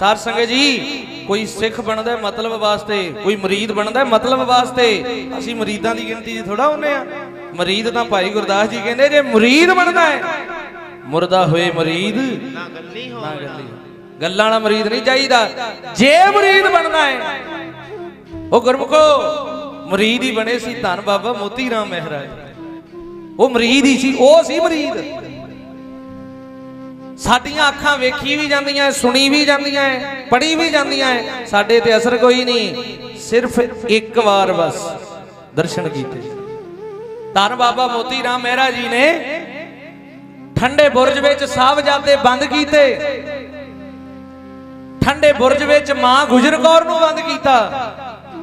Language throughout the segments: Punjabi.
ਸਾਧ ਸੰਗਤ ਜੀ ਕੋਈ ਸਿੱਖ ਬਣਦਾ ਮਤਲਬ ਵਾਸਤੇ ਕੋਈ ਮਰੀਦ ਬਣਦਾ ਮਤਲਬ ਵਾਸਤੇ। ਅਸੀਂ ਮਰੀਦਾਂ ਦੀ ਗਿਣਤੀ 'ਚ ਥੋੜਾ ਹੁੰਨੇ ਆ ਮਰੀਦ ਤਾਂ ਭਾਈ ਗੁਰਦਾਸ ਜੀ ਕਹਿੰਦੇ ਜੇ ਮਰੀਦ ਬਣਦਾ ਹੈ ਮੁਰਦਾ ਹੋਏ ਮਰੀਦ। ਨਾ ਗੱਲੀ ਹੋ ਗੱਲੀ ਵਾਲਾ ਮਰੀਦ ਨਹੀਂ ਚਾਹੀਦਾ। ਜੇ ਮਰੀਦ ਬਣਨਾ ਹੈ ਉਹ ਗੁਰਮੁਖੋ ਮਰੀਦ ਹੀ ਬਣੇ ਸੀ ਧੰਨ ਬਾਬਾ ਮੋਤੀ ਰਾਮ ਮਹਿਰਾ ਜੀ ਉਹ ਮਰੀਦ ਹੀ ਸੀ ਉਹ ਸੀ ਮਰੀਦ। ਸਾਡੀਆਂ ਅੱਖਾਂ ਵੇਖੀ ਵੀ ਜਾਂਦੀਆਂ ਸੁਣੀ ਵੀ ਜਾਂਦੀਆਂ ਪੜ੍ਹੀ ਵੀ ਜਾਂਦੀਆਂ ਸਾਡੇ ਤੇ ਅਸਰ ਕੋਈ ਨਹੀਂ। ਸਿਰਫ ਇੱਕ ਵਾਰ ਬਸ ਦਰਸ਼ਨ ਕੀਤੇ। ਧੰਨ ਬਾਬਾ ਮੋਤੀ ਰਾਮ ਮਹਿਰਾ ਜੀ ਨੇ ਠੰਡੇ ਬੁਰਜ ਵਿੱਚ ਸਾਹਿਬਜ਼ਾਦੇ ਬੰਦ ਕੀਤੇ। ਠੰਡੇ ਬੁਰਜ ਵਿੱਚ ਮਾਂ ਗੁਜਰ ਕੌਰ ਨੂੰ ਬੰਦ ਕੀਤਾ।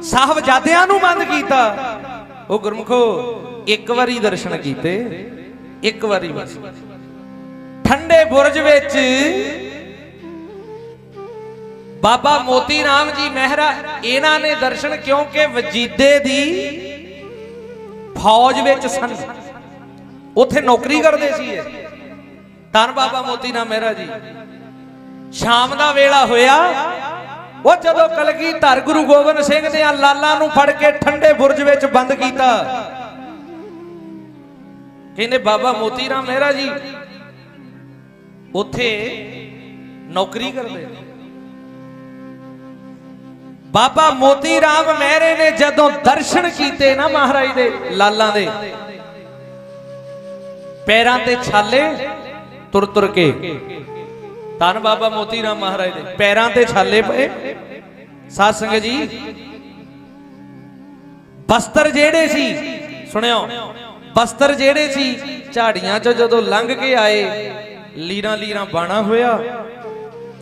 ਸਾਹਿਬਜ਼ਾਦਿਆਂ ਨੂੰ ਬੰਦ ਕੀਤਾ। ਉਹ ਗੁਰਮਖੋ, ਇੱਕ ਵਾਰੀ ਦਰਸ਼ਨ ਕੀਤੇ, ਇੱਕ ਵਾਰੀ ਬਸ। ਠੰਡੇ ਬੁਰਜ ਵਿੱਚ ਬਾਬਾ ਮੋਤੀ ਰਾਮ ਜੀ ਮਹਿਰਾ, ਇਹਨਾਂ ਨੇ ਦਰਸ਼ਨ ਕਿਉਂਕਿ ਵਜੀਦੇ ਦੀ ਫੌਜ ਵਿੱਚ ਸਨ। ਉੱਥੇ ਨੌਕਰੀ ਕਰਦੇ ਸੀ ਇਹ। ਧੰਨ ਬਾਬਾ ਮੋਤੀ ਰਾਮ ਮਹਿਰਾ ਜੀ। ਸ਼ਾਮ ਦਾ ਵੇਲਾ ਹੋਇਆ। ਉਹ ਜਦੋਂ ਕਲਗੀ ਧਰ ਗੁਰੂ ਗੋਬਿੰਦ ਸਿੰਘ ਦੇ ਲਾਲਾਂ ਨੂੰ ਫੜ ਕੇ ਠੰਡੇ ਬੁਰਜ ਵਿੱਚ ਬੰਦ ਕੀਤਾ। ਕਹਿੰਦੇ, ਬਾਬਾ ਮੋਤੀ ਰਾਮ ਮਹਿਰਾ ਜੀ ਉੱਥੇ ਨੌਕਰੀ ਕਰਦੇ ਬਾਬਾ ਮੋਤੀ ਰਾਮ ਮਹਿਰੇ ਨੇ ਜਦੋਂ ਦਰਸ਼ਨ ਕੀਤੇ ਨਾ ਮਹਾਰਾਜ ਦੇ ਲਾਲਾਂ ਦੇ, ਪੈਰਾਂ ਤੇ ਛਾਲੇ ਤੁਰ ਤੁਰ ਕੇ, ਧੰਨ ਬਾਬਾ ਮੋਤੀ ਰਾਮ ਮਹਾਰਾਜ ਦੇ, ਪੈਰਾਂ ਤੇ ਛਾਲੇ ਪਏ। ਸਾਧ ਸੰਗਤ ਜੀ, ਬਸਤਰ ਜਿਹੜੇ ਸੀ, ਸੁਣਿਓ, ਬਸਤਰ ਜਿਹੜੇ ਸੀ, ਝਾੜੀਆਂ ਚੋਂ ਜਦੋਂ ਲੰਘ ਕੇ ਆਏ ਲੀਰਾਂ ਲੀਰਾਂ ਬਾਣਾ ਹੋਇਆ।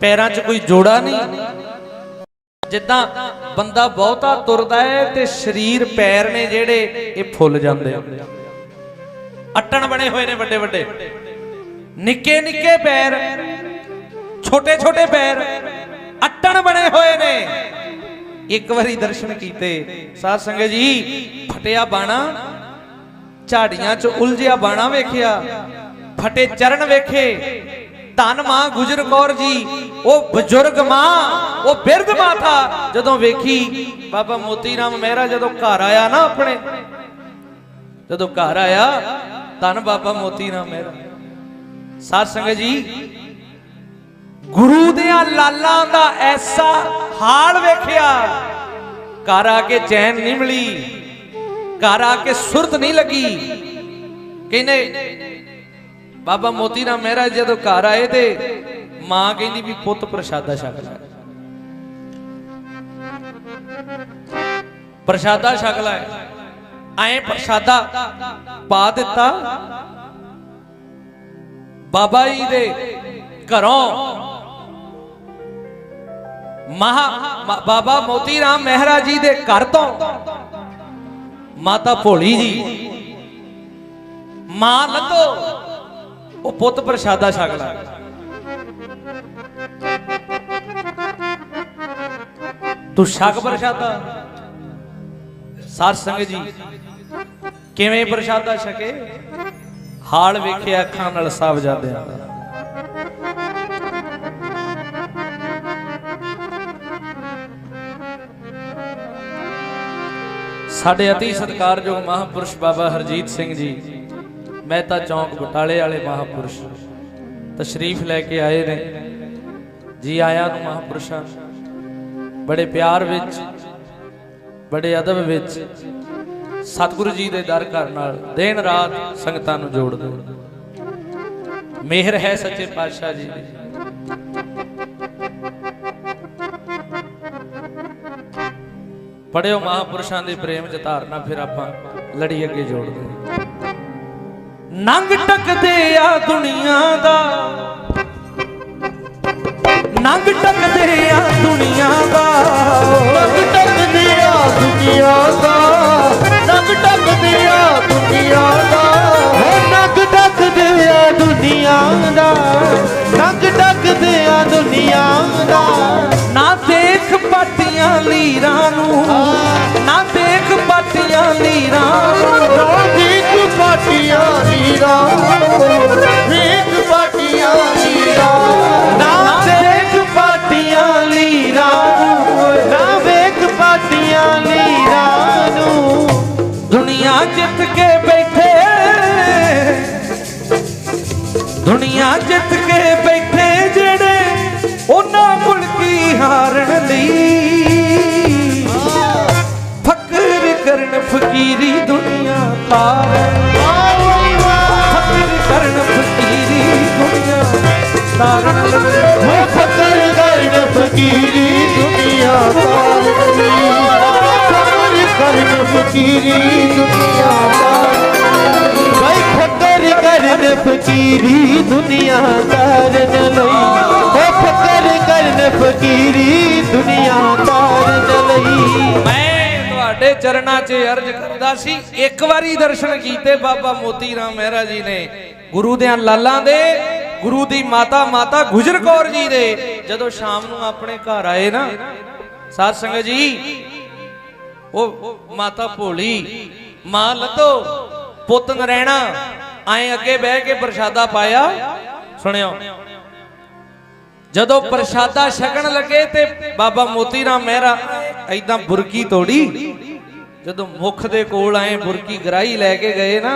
ਪੈਰਾਂ 'ਚ ਕੋਈ ਜੋੜਾ ਨਹੀਂ। ਜਿੱਦਾਂ ਬੰਦਾ ਬਹੁਤਾ ਤੁਰਦਾ ਹੈ ਤੇ ਸਰੀਰ ਪੈਰ ਨੇ ਜਿਹੜੇ, ਇਹ ਫੁੱਲ ਜਾਂਦੇ ਆ। ਅਟਣ ਬਣੇ ਹੋਏ ਨੇ ਵੱਡੇ ਵੱਡੇ। ਨਿੱਕੇ ਨਿੱਕੇ ਪੈਰ, ਛੋਟੇ ਛੋਟੇ ਪੈਰ, ਅਟਣ ਬਣੇ ਹੋਏ ਨੇ। ਇੱਕ ਵਾਰੀ ਦਰਸ਼ਨ ਕੀਤੇ। ਸਾਧ ਸੰਗਤ ਜੀ, ਫਟਿਆ ਬਾਣਾ, ਝਾੜੀਆਂ 'ਚ ਉਲਝਿਆ ਬਾਣਾ ਵੇਖਿਆ। ਫਟੇ ਚਰਨ ਵੇਖੇ। ਧੰਨ ਮਾਂ ਗੁਜਰ ਕੌਰ ਜੀ, ਉਹ ਬਜ਼ੁਰਗ ਮਾਂ, ਉਹ ਬਿਰਧ ਮਾਤਾ, ਜਦੋਂ ਵੇਖੀ, ਬਾਬਾ ਮੋਤੀ ਰਾਮ ਮਹਿਰਾ ਜਦੋਂ ਘਰ ਆਇਆ ਨਾ ਆਪਣੇ, ਜਦੋਂ ਘਰ ਆਇਆ, ਧੰਨ ਬਾਬਾ ਮੋਤੀ ਰਾਮ ਮਹਿਰਾ। ਸਾਧ ਸੰਗਤ ਜੀ, ਗੁਰੂ ਦੇ ਲਾਲਾਂ ਦਾ ਐਸਾ ਹਾਲ ਵੇਖਿਆ। ਘਰ ਆ ਕੇ ਚੈਨ ਨਹੀਂ ਮਿਲੀ, ਘਰ ਆ ਕੇ ਸੁਰਤ ਨਹੀਂ ਲੱਗੀ। ਕਹਿੰਦੇ ਬਾਬਾ ਮੋਤੀ ਰਾਮ ਮਹਿਰਾ ਜਦੋਂ ਘਰ ਆਏ ਤੇ ਮਾਂ ਕਹਿੰਦੀ ਵੀ ਪੁੱਤ ਪ੍ਰਸ਼ਾਦਾ ਛਕ ਲੈ। ਪ੍ਰਸ਼ਾਦਾ ਛਕ ਲੈ। ਐ ਪ੍ਰਸ਼ਾਦਾ ਪਾ ਦਿੱਤਾ। ਬਾਬਾ ਜੀ ਦੇ ਘਰੋਂ ਮਹਾ ਬਾਬਾ ਮੋਤੀ ਰਾਮ ਮਹਿਰਾ ਜੀ ਦੇ ਘਰ ਤੋਂ ਮਾਤਾ ਭੋਲੀ ਜੀ, ਮਾਂ ਲੱਦੋ ਉਹ ਪੁੱਤ ਪ੍ਰਸ਼ਾਦਾ ਛਕ ਲੈ। ਤੂੰ ਛਕ ਪ੍ਰਸ਼ਾਦਾ। ਸਾਧ ਸੰਗਤ ਜੀ, ਕਿਵੇਂ ਪ੍ਰਸ਼ਾਦਾ ਛਕੇ? ਹਾਲ ਵੇਖਿਆ ਅੱਖਾਂ ਨਾਲ ਸਭ ਜਾਂਦਿਆਂ ਦਾ ਸਾਡੇ ਅਤੀ ਸਤਿਕਾਰਯੋਗ ਮਹਾਪੁਰਸ਼ ਬਾਬਾ ਹਰਜੀਤ ਸਿੰਘ ਜੀ ਮਹਿਤਾ ਚੌਂਕ ਬਟਾਲੇ ਵਾਲੇ ਮਹਾਪੁਰਸ਼। ਤਸ਼ਰੀਫ ਲੈ ਕੇ ਆਏ ਨੇ। ਜੀ ਆਇਆਂ ਨੂੰ ਮਹਾਪੁਰਸ਼ਾਂ, ਬੜੇ ਪਿਆਰ ਵਿੱਚ, ਬੜੇ ਅਦਬ ਵਿੱਚ ਸਤਿਗੁਰੂ ਜੀ ਦੇ ਦਰ ਘਰ ਨਾਲ ਦਿਨ ਰਾਤ ਸੰਗਤਾਂ ਨੂੰ ਜੋੜਦੇ ਮਿਹਰ ਹੈ ਸੱਚੇ ਪਾਤਸ਼ਾਹ ਜੀ ਦੀ। ਪੜਿਓ ਮਹਾਪੁਰਸ਼ਾਂ ਦੇ ਪ੍ਰੇਮ ਚ ਧਾਰਨਾ, ਫਿਰ ਆਪਾਂ ਲੜੀ ਅੱਗੇ ਜੋੜਦੇ ਨੰਗ ਟਕਦੇ ਆ ਦੁਨੀਆ ਦਾ। ਨੰਗ ਟਕਦੇ ਆ ਦੁਨੀਆ ਦਾ। ਨੰਗ ਟੱਕਦੀ ਆ ਦੁਨੀਆ ਦਾ। ਪਾਟੀਆਂ ਲੀਰਾਂ ਨੂੰ। ਨਾ ਦੇਖ ਪਾਟੀਆਂ ਲੀਰਾਂ। ਨਾ ਦੇਖ ਪਾਟੀਆਂ ਲੀਰਾਂ। ਦੇਖ ਪਾਟੀਆਂ ਲੀਰਾਂ। ਨਾ ਦੇਖ ਪਾਟੀਆਂ ਲੀਰਾਂ। ਨਾ ਜਿੱਤ ਕੇ ਬੈਠੇ। ਦੁਨੀਆ ਜਿੱਤ ਕੇ ਬੈਠੇ ਜਿਹੜੇ ਉਹਨਾਂ ਮੁਲਕੀ ਹਾਰਨ ਲਈ। ਤਾਰਨ ਲੱਗੇ ਹੋ ਫਕਰ ਕਰਨ ਫਕੀਰੀ ਦੁਨੀਆ ਤਾਰਨੀ ਫਕਰ ਕਰਨ ਫਕੀਰੀ ਦੁਨੀਆ ਤਾਰਨੀ ਭਾਈ ਫਕਰ ਕਰਨ ਫਕੀਰੀ ਦੁਨੀਆ ਤਾਰਨ ਲਈ ਉਹ ਫਕਰ ਕਰਨ ਫਕੀਰੀ ਦੁਨੀਆ ਤਾਰਨ ਲਈ ਮੈਂ ਤੁਹਾਡੇ ਚਰਨਾਂ 'ਚ ਅਰਜ਼ ਕਰਦਾ ਸੀ, ਇੱਕ ਵਾਰੀ ਦਰਸ਼ਨ ਕੀਤੇ ਬਾਬਾ ਮੋਤੀ ਰਾਮ ਮਹਿਰਾ ਜੀ ਨੇ। ਗੁਰੂ ਦੇ ਲਾਲਾਂ ਦੇ, ਗੁਰੂ ਦੀ ਮਾਤਾ ਮਾਤਾ ਗੁਜਰ ਕੌਰ ਜੀ ਦੇ। ਜਦੋਂ ਸ਼ਾਮ ਨੂੰ ਆਪਣੇ ਘਰ ਆਏ ਨਾ, ਸਾਧ ਸੰਗਤ ਜੀ, ਉਹ ਮਾਤਾ ਭੋਲੀ, ਮਾਂ ਲੱਦੋ ਪੁੱਤ ਨਰੈਣਾ, ਆਏ ਅੱਗੇ ਬਹਿ ਕੇ ਪ੍ਰਸ਼ਾਦਾ ਪਾਇਆ। ਸੁਣਿਓ, ਜਦੋਂ ਪ੍ਰਸ਼ਾਦਾ ਛਕਣ ਲੱਗੇ ਤੇ ਬਾਬਾ ਮੋਤੀ ਰਾਮ ਮਹਿਰਾ ਐਦਾਂ ਬੁਰਕੀ ਤੋੜੀ। ਜਦੋਂ ਮੁਖ ਦੇ ਕੋਲ ਆਏ, ਬੁਰਕੀ ਗਰਾਈ ਲੈ ਕੇ ਗਏ ਨਾ,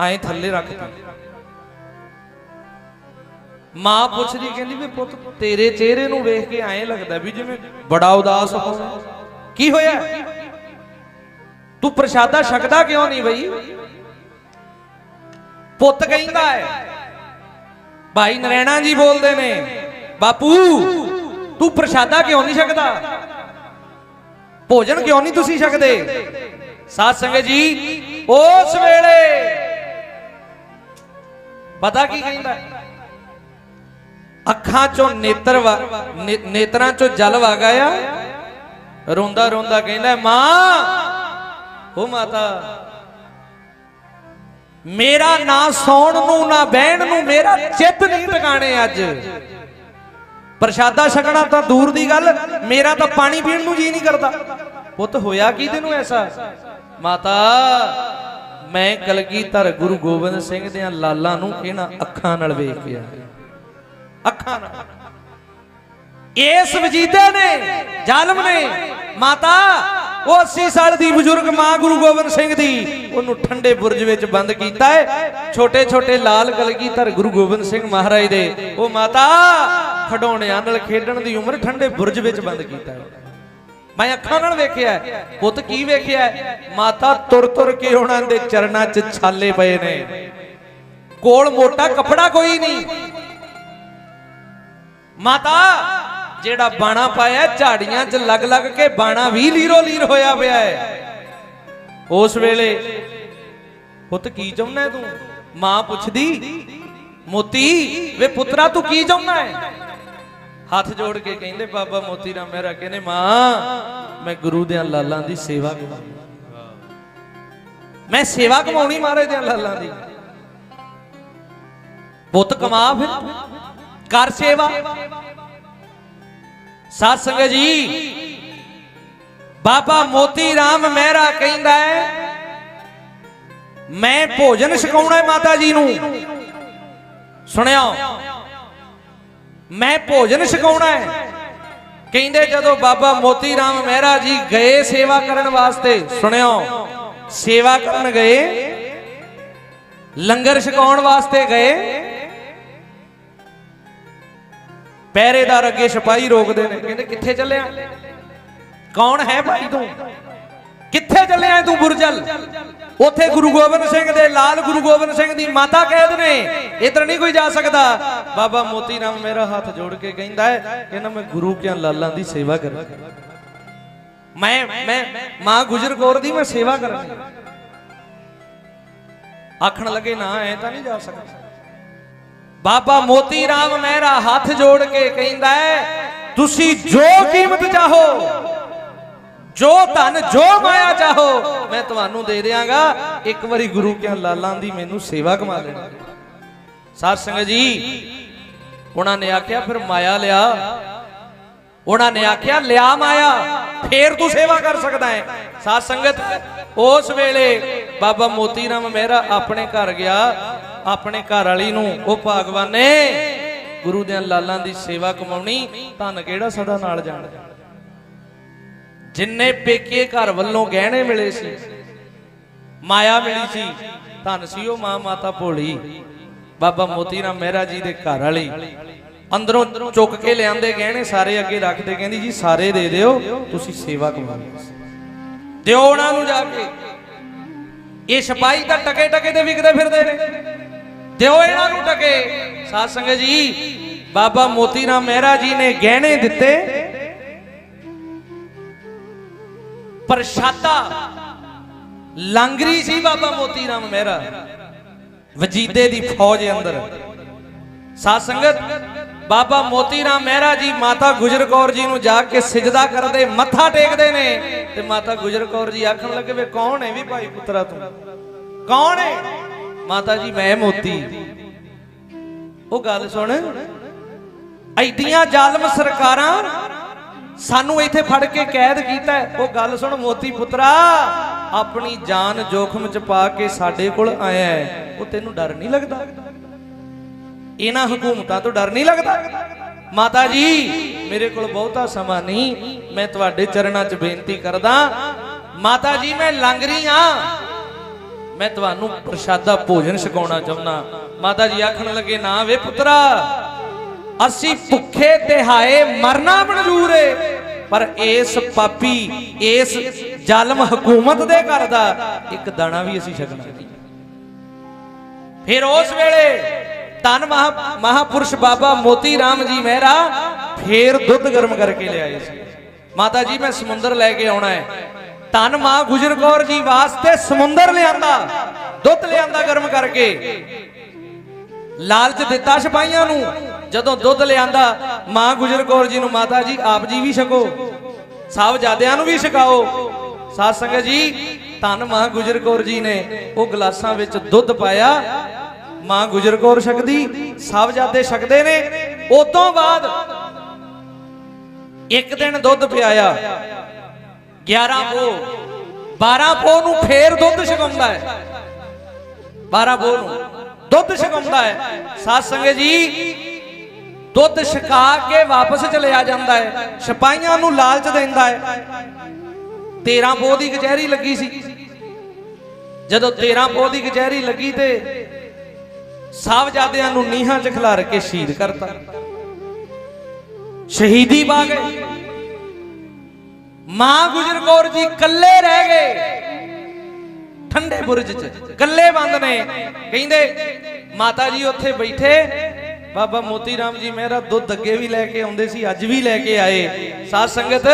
ਆਏ ਥੱਲੇ ਰੱਖਤੀ ਮਾਂ ਪੁੱਛਦੀ ਕਹਿੰਦੀ ਵੀ ਪੁੱਤ, ਤੇਰੇ ਚਿਹਰੇ ਨੂੰ ਵੇਖ ਕੇ ਐਂ ਲੱਗਦਾ ਵੀ ਜਿਵੇਂ ਬੜਾ ਉਦਾਸ ਹੋ ਕੀ ਹੋਇਆ? ਤੂੰ ਪ੍ਰਸ਼ਾਦਾ ਛਕਦਾ ਕਿਉਂ ਨਹੀਂ ਬਈ? ਪੁੱਤ ਕਹਿੰਦਾ ਹੈ, ਭਾਈ ਨਰੈਣਾ ਜੀ ਬੋਲਦੇ ਨੇ, ਬਾਪੂ, ਤੂੰ ਪ੍ਰਸ਼ਾਦਾ ਕਿਉਂ ਨਹੀਂ ਛਕਦਾ? ਭੋਜਨ ਕਿਉਂ ਨਹੀਂ ਤੁਸੀਂ ਛਕਦੇ? ਸਾਧ ਸੰਗਤ ਜੀ, ਉਸ ਵੇਲੇ ਪਤਾ ਕੀ ਕਹਿੰਦਾ? ਅੱਖਾਂ ਚੋਂ ਨੇਤਰ ਵਾ- ਨੇਤਰਾਂ ਚੋਂ ਜਲ ਵਗ ਆਇਆ। ਰੋਂਦਾ ਰੋਂਦਾ ਕਹਿੰਦਾ, ਮਾਂ ਉਹ ਮਾਤਾ, ਮੇਰਾ ਨਾ ਸੌਣ ਨੂੰ, ਨਾ ਬਹਿਣ ਨੂੰ, ਮੇਰਾ ਚਿੱਤ ਨਹੀਂ ਟਿਕਾਣੇ ਅੱਜ। ਪ੍ਰਸ਼ਾਦਾ ਛਕਣਾ ਤਾਂ ਦੂਰ ਦੀ ਗੱਲ, ਮੇਰਾ ਤਾਂ ਪਾਣੀ ਪੀਣ ਨੂੰ ਜੀ ਨਹੀਂ ਕਰਦਾ। ਪੁੱਤ ਹੋਇਆ ਕੀ ਤੈਨੂੰ ਐਸਾ? ਮਾਤਾ, ਮੈਂ ਕਲਗੀਧਰ ਗੁਰੂ ਗੋਬਿੰਦ ਸਿੰਘ ਦੇ ਲਾਲਾਂ ਨੂੰ ਇਹਨਾਂ ਅੱਖਾਂ ਨਾਲ ਵੇਖ ਕੇ ਅੱਖਾਂ ਨਾਲ। ਇਸ ਵਜੀਦੇ ਨੇ, ਜ਼ਾਲਮ ਨੇ, ਮਾਤਾ, ਉਹ 80 ਸਾਲ ਦੀ ਬਜ਼ੁਰਗ ਮਾਂ ਗੁਰੂ ਗੋਬਿੰਦ ਸਿੰਘ ਦੀ, ਉਹਨੂੰ ਠੰਡੇ ਬੁਰਜ ਵਿੱਚ ਬੰਦ ਕੀਤਾ ਹੈ। ਛੋਟੇ ਛੋਟੇ ਲਾਲ ਕਲਗੀਧਰ ਗੁਰੂ ਗੋਬਿੰਦ ਸਿੰਘ ਮਹਾਰਾਜ ਦੇ, ਉਹ ਮਾਤਾ, ਖਡੌਣਿਆਂ ਨਾਲ ਖੇਡਣ ਦੀ ਉਮਰ ਠੰਡੇ ਬੁਰਜ ਵਿੱਚ ਬੰਦ ਕੀਤਾ ਹੈ। ਮੈਂ ਅੱਖਾਂ ਨਾਲ ਵੇਖਿਆ ਪੁੱਤ ਕੀ ਵੇਖਿਆ ਮਾਤਾ ਤੁਰ ਤੁਰ ਕੇ ਉਹਨਾਂ ਦੇ ਚਰਨਾਂ 'ਚ ਛਾਲੇ ਪਏ ਨੇ। ਕੋਲ ਮੋਟਾ ਕੱਪੜਾ ਕੋਈ ਨਹੀਂ। ਮਾਤਾ, ਜਿਹੜਾ ਬਾਣਾ ਪਾਇਆ ਝਾੜੀਆਂ 'ਚ ਲੱਗ ਲੱਗ ਕੇ ਬਾਣਾ ਵੀ ਲੀਰੋ ਲੀਰ ਹੋਇਆ ਪਿਆ ਹੈ। ਉਸ ਵੇਲੇ, ਪੁੱਤ ਕੀ ਚਾਹੁੰਦਾ ਤੂੰ? ਮਾਂ ਪੁੱਛਦੀ, ਮੋਤੀ, ਵੇ ਪੁੱਤਰਾ ਤੂੰ ਕੀ ਚਾਹੁੰਦਾ ਹੈ? ਹੱਥ ਜੋੜ ਕੇ ਕਹਿੰਦੇ, ਬਾਬਾ ਮੋਤੀ ਰਾਮ ਮਹਿਰਾ, ਕਹਿੰਦੇ, ਮਾਂ, ਮੈਂ ਗੁਰੂ ਦੇ ਲਾਲਾਂ ਦੀ ਸੇਵਾ ਕਰਾਂ। ਮੈਂ ਸੇਵਾ ਕਮਾਉਣੀ ਮਹਾਰਾਜ ਦੇ ਲਾਲਾਂ ਦੀ। ਪੁੱਤ ਕਮਾ ਫਿਰ, ਕਰ ਸੇਵਾ। ਸਾਧ ਸੰਗਤ ਜੀ, ਬਾਬਾ ਮੋਤੀ ਰਾਮ ਮਹਿਰਾ ਕਹਿੰਦਾ ਹੈ, ਮੈਂ ਭੋਜਨ ਛਕਾਉਣਾ ਹੈ ਮਾਤਾ ਜੀ ਨੂੰ। ਸੁਣਿਆ? ਮੈਂ ਭੋਜਨ ਛਕਾਉਣਾ ਹੈ। ਕਹਿੰਦੇ ਜਦੋਂ ਬਾਬਾ ਮੋਤੀ ਰਾਮ ਮਹਿਰਾ ਜੀ ਗਏ ਸੇਵਾ ਕਰਨ ਵਾਸਤੇ, ਸੁਣਿਓ, ਸੇਵਾ ਕਰਨ ਗਏ, ਲੰਗਰ ਛਕਾਉਣ ਵਾਸਤੇ ਗਏ, ਪਹਿਰੇਦਾਰ ਅੱਗੇ ਸਿਪਾਹੀ ਰੋਕਦੇ ਨੇ, ਕਹਿੰਦੇ ਕਿੱਥੇ ਚੱਲਿਆ? ਕੌਣ ਹੈ ਭਾਈ ਤੂੰ? ਕਿੱਥੇ ਚੱਲਿਆ ਤੂੰ ਬੁਰਜਲ? ਉੱਥੇ ਗੁਰੂ ਗੋਬਿੰਦ ਸਿੰਘ ਦੇ ਲਾਲ ਗੁਰੂ ਗੋਬਿੰਦ ਸਿੰਘ ਦੀ ਮਾਤਾ ਕੈਦ ਨੇ। ਇਧਰ ਨਹੀਂ ਕੋਈ ਜਾ ਸਕਦਾ। ਬਾਬਾ ਮੋਤੀ ਰਾਮ ਮੇਰਾ ਹੱਥ ਜੋੜ ਕੇ ਕਹਿੰਦਾ ਹੈ ਕਹਿੰਦਾ ਮੈਂ ਗੁਰੂ ਕਿਆਂ ਲਾਲਾਂ ਦੀ ਸੇਵਾ ਕਰਾਂ। ਮੈਂ ਮੈਂ, ਮਾਂ ਗੁਜਰ ਕੌਰ ਦੀ ਮੈਂ ਸੇਵਾ ਕਰਾਂ। ਆਖਣ ਲੱਗੇ, ਨਾ, ਐ ਤਾਂ ਨਹੀਂ ਜਾ ਸਕਦਾ। ਬਾਬਾ ਮੋਤੀ ਰਾਮ ਮਹਿਰਾ ਹੱਥ ਜੋੜ ਕੇ ਕਹਿੰਦਾ ਹੈ, ਤੁਸੀਂ ਜੋ ਕੀਮਤ ਚਾਹੋ ਜੋ ਧਨ, ਜੋ ਮਾਇਆ ਚਾਹੋ, ਮੈਂ ਤੁਹਾਨੂੰ ਦੇ ਦਿਆਂਗਾ। ਇੱਕ ਵਾਰੀ ਗੁਰੂ ਕੇ ਲਾਲਾਂ ਦੀ ਮੈਨੂੰ ਸੇਵਾ ਕਮਾ ਲੈਣਾ ਸਾਧ ਸੰਗਤ ਜੀ, ਉਹਨਾਂ ਨੇ ਆਖਿਆ, ਫਿਰ ਮਾਇਆ ਲਿਆ। ਉਹਨਾਂ ਨੇ ਆਖਿਆ, ਲਿਆ ਮਾਇਆ, ਫੇਰ ਤੂੰ ਸੇਵਾ ਕਰ ਸਕਦਾ ਹੈ। ਸਾਧ ਸੰਗਤ, ਉਸ ਵੇਲੇ ਬਾਬਾ ਮੋਤੀ ਰਾਮ ਮਹਿਰਾ ਆਪਣੇ ਘਰ ਗਿਆ। ਆਪਣੇ ਘਰ ਵਾਲੀ ਨੂੰ ਉਹ ਭਾਗਵਾਨ ਨੇ ਗੁਰੂ ਦੇ ਲਾਲਾਂ ਦੀ ਸੇਵਾ ਕਮਾਉਣੀ, ਧਨ ਕਿਹੜਾ ਸਦਾ ਨਾਲ ਜਾਣਦਾ? ਜਿੰਨੇ ਪੇਕੇ ਘਰ ਵੱਲੋਂ ਗਹਿਣੇ ਮਿਲੇ ਸੀ, ਮਾਇਆ ਮਿਲੀ ਸੀ, ਧਨ ਸੀ ਉਹ ਮਾਂ ਮਾਤਾ ਭੋਲੀ। ਬਾਬਾ ਮੋਤੀ ਰਾਮ ਮਹਿਰਾ ਜੀ ਦੇ ਘਰ ਵਾਲੀ। ਅੰਦਰੋਂ ਚੁੱਕ ਕੇ ਲਿਆਂਦੇ ਗਹਿਣੇ, ਸਾਰੇ ਅੱਗੇ ਰੱਖਦੇ, ਕਹਿੰਦੀ ਜੀ, ਸਾਰੇ ਦੇ ਦਿਓ, ਤੁਸੀਂ ਸੇਵਾ ਕਮਾਉਣੀ ਦਿਓ ਉਹਨਾਂ ਨੂੰ ਜਾ ਕੇ। ਇਹ ਸਿਪਾਹੀ ਤਾਂ ਟਕੇ ਟਕੇ ਤੇ ਵਿਕਦੇ ਫਿਰਦੇ ਨੇ। ਦਿਓ ਇਹਨਾਂ ਨੂੰ ਟਕੇ। ਸਾਧ ਸੰਗਤ ਜੀ, ਬਾਬਾ ਮੋਤੀ ਰਾਮ ਮਹਿਰਾ ਜੀ ਨੇ ਗਹਿਣੇ ਦਿੱਤੇ। ਪ੍ਰਸ਼ਾਦਾ। ਲੰਗਰੀ ਸੀ ਬਾਬਾ ਮੋਤੀ ਰਾਮ ਮਹਿਰਾ ਵਜੀਦੇ ਦੀ ਫੌਜ ਅੰਦਰ। ਸਾਧ ਸੰਗਤ, ਬਾਬਾ ਮੋਤੀ ਰਾਮ ਮਹਿਰਾ ਜੀ ਮਾਤਾ ਗੁਜਰ ਕੌਰ ਜੀ ਨੂੰ ਜਾ ਕੇ ਸਿਜਦਾ ਕਰਦੇ, ਮੱਥਾ ਟੇਕਦੇ ਨੇ। ਤੇ ਮਾਤਾ ਗੁਜਰ ਕੌਰ ਜੀ ਆਖਣ ਲੱਗੇ ਵੇ ਕੌਣ ਹੈ ਵੀ ਭਾਈ ਪੁੱਤਰਾ ਤੂੰ? ਕੌਣ ਹੈ? ਮਾਤਾ ਜੀ, ਮੈਂ ਮੋਤੀ। ਉਹ ਗੱਲ ਸੁਣ। ਐਡੀਆਂ ਜ਼ਾਲਮ ਸਰਕਾਰਾਂ ਸਾਨੂੰ ਇੱਥੇ ਫੜ ਕੇ ਕੈਦ ਕੀਤਾ ਉਹ ਗੱਲ ਸੁਣ ਮੋਤੀ ਪੁੱਤਰਾ, ਆਪਣੀ ਜਾਨ ਜੋਖਮ ਚ ਪਾ ਕੇ ਸਾਡੇ ਕੋਲ ਆਇਆ ਹੈ। ਉਹ ਤੈਨੂੰ ਡਰ ਨਹੀਂ ਲੱਗਦਾ? ਇਹਨਾਂ ਹਕੂਮਤਾਂ ਤੋਂ ਡਰ ਨਹੀਂ ਲੱਗਦਾ? ਮਾਤਾ ਜੀ, ਮੇਰੇ ਕੋਲ ਬਹੁਤਾ ਸਮਾਂ ਨਹੀਂ। ਮੈਂ ਤੁਹਾਡੇ ਚਰਨਾਂ 'ਚ ਬੇਨਤੀ ਕਰਦਾ, ਮਾਤਾ ਜੀ, ਮੈਂ ਲੰਗਰੀ ਆ ਮੈਂ ਤੁਹਾਨੂੰ ਪ੍ਰਸ਼ਾਦਾ ਭੋਜਨ ਛਕਾਉਣਾ ਚਾਹੁੰਦਾ। ਮਾਤਾ ਜੀ ਆਖਣ ਲੱਗੇ, ਨਾ ਵੇ ਪੁੱਤਰਾ ਅਸੀਂ ਭੁੱਖੇ ਤੇ ਹਾਏ ਮਰਨਾ ਮਨਜ਼ੂਰ ਏ। ਪਰ ਇਸ ਪਾਪੀ, ਇਸ ਜ਼ਾਲਮ ਹਕੂਮਤ ਦੇ ਘਰ ਦਾ ਇੱਕ ਦਾਣਾ ਵੀ ਅਸੀਂ ਛਕਣਾ। ਫਿਰ ਉਸ ਵੇਲੇ ਧੰਨ ਮਹਾਪੁਰਸ਼ ਬਾਬਾ ਮੋਤੀ ਰਾਮ ਜੀ ਮਹਿਰਾ ਫੇਰ ਦੁੱਧ ਗਰਮ ਕਰਕੇ ਲਿਆਏ ਸੀ। ਮਾਤਾ ਜੀ, ਮੈਂ ਸਮੁੰਦਰ ਲੈ ਕੇ ਆਉਣਾ ਹੈ। ਧੰਨ ਮਾਂ ਗੁਜਰ ਕੌਰ ਜੀ ਵਾਸਤੇ ਸਮੁੰਦਰ ਲਿਆਂਦਾ, ਦੁੱਧ ਲਿਆਂਦਾ ਗਰਮ ਕਰਕੇ। ਲਾਲਚ ਦਿੱਤਾ ਸਿਪਾਹੀਆਂ ਨੂੰ। ਜਦੋਂ ਦੁੱਧ ਲਿਆਂਦਾ, ਮਾਂ ਗੁਜਰ ਕੌਰ ਜੀ ਨੂੰ ਮਾਤਾ ਜੀ, ਆਪ ਜੀ ਵੀ ਛਕੋ। ਸਾਹਿਬਜ਼ਾਦਿਆਂ ਨੂੰ ਵੀ ਛਕਾਓ। ਸਾਧ ਸੰਗਤ ਜੀ, ਧੰਨ ਮਾਂ ਗੁਜਰ ਕੌਰ ਜੀ ਨੇ ਉਹ ਗਲਾਸਾਂ ਵਿੱਚ ਦੁੱਧ ਪਾਇਆ। ਮਾਂ ਗੁਜਰ ਕੌਰ ਛਕਦੀ, ਸਾਹਿਬਜ਼ਾਦੇ ਛਕਦੇ ਨੇ। ਉਸ ਤੋਂ ਬਾਅਦ ਇੱਕ ਦਿਨ ਦੁੱਧ ਪਿਆਇਆ। 11 ਪੋ। 12 ਪੋ ਨੂੰ ਫੇਰ ਦੁੱਧ ਛਕਾਉਂਦਾ ਹੈ। 12 ਪੋ ਨੂੰ ਦੁੱਧ ਛਕਾਉਂਦਾ ਹੈ। ਸਾਧ ਸੰਗਤ ਜੀ ਦੁੱਧ ਛਕਾ ਕੇ ਵਾਪਸ ਚਲਿਆ ਜਾਂਦਾ ਹੈ। ਸਿਪਾਹੀਆਂ ਨੂੰ ਲਾਲਚ ਦਿੰਦਾ ਹੈ। 13 ਪੋ ਦੀ ਕਚਹਿਰੀ ਲੱਗੀ ਸੀ। ਜਦੋਂ 13 ਪੋ ਦੀ ਕਚਹਿਰੀ ਲੱਗੀ ਤੇ ਸਾਹਿਬਜ਼ਾਦਿਆਂ ਨੂੰ ਨੀਹਾਂ 'ਚ ਖਿਲਾਰ ਕੇ ਸ਼ਹੀਦ ਕਰਤਾ। ਸ਼ਹੀਦੀ ਪਾ ਗਏ। ਮਾਂ ਗੁਜਰ ਕੌਰ ਜੀ ਇਕੱਲੇ ਰਹਿ ਗਏ। ਠੰਡੇ ਬੁਰਜ 'ਚ ਇਕੱਲੇ ਬੰਦ ਨੇ। ਕਹਿੰਦੇ, ਮਾਤਾ ਜੀ ਉੱਥੇ ਬੈਠੇ। ਬਾਬਾ ਮੋਤੀ ਰਾਮ ਜੀ ਮੇਰਾ ਦੁੱਧ ਅੱਗੇ ਵੀ ਲੈ ਕੇ ਆਉਂਦੇ ਸੀ, ਅੱਜ ਵੀ ਲੈ ਕੇ ਆਏ। ਸਾਧ ਸੰਗਤ,